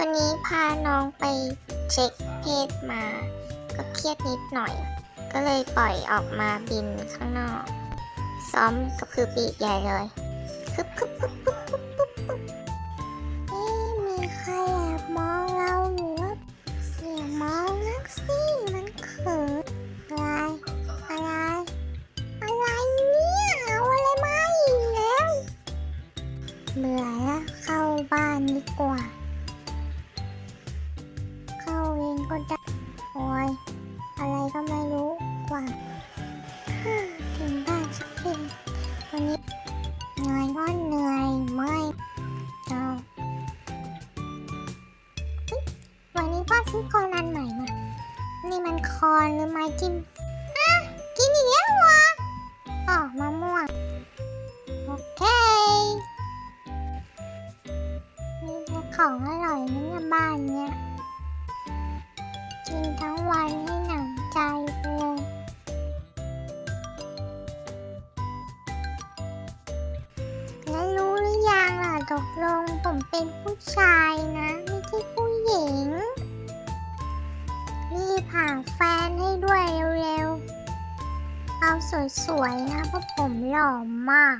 วันนี้พาน้องไปเช็คเพศมา ก็เครียดนิดหน่อย ก็เลยปล่อยออกมาบินข้างนอก ซ้อมกับคือปีกใหญ่เลยคึบคึบคึบคึบคึบคึบคึบเอ๊ะมีใครแอบมองเราหรือเสียมองนักสิมันเขินอะไรอะไร อะไรเนี่ยเอาอะไรมาอีกแล้วเบื่อแล้วเข้าบ้านดีกว่า วันนี้เหนื่อยก็เหนื่อยไม่อาเฮ้ยวันนี้พ่อซื้อคอนอันใหม่มา นี่มันคอนหรือไม้จิ้มอะกินอีกแล้วเหรออ๋อมะม่วง โอเคมีแต่ของอร่อยนี่บ้านเนี้ยกินทั้งวัน ตกลงผมเป็นผู้ชายนะ ไม่ใช่ผู้หญิง รีบหาแฟนให้ด้วยเร็วๆ เอาสวยๆนะเพราะผมหล่อมาก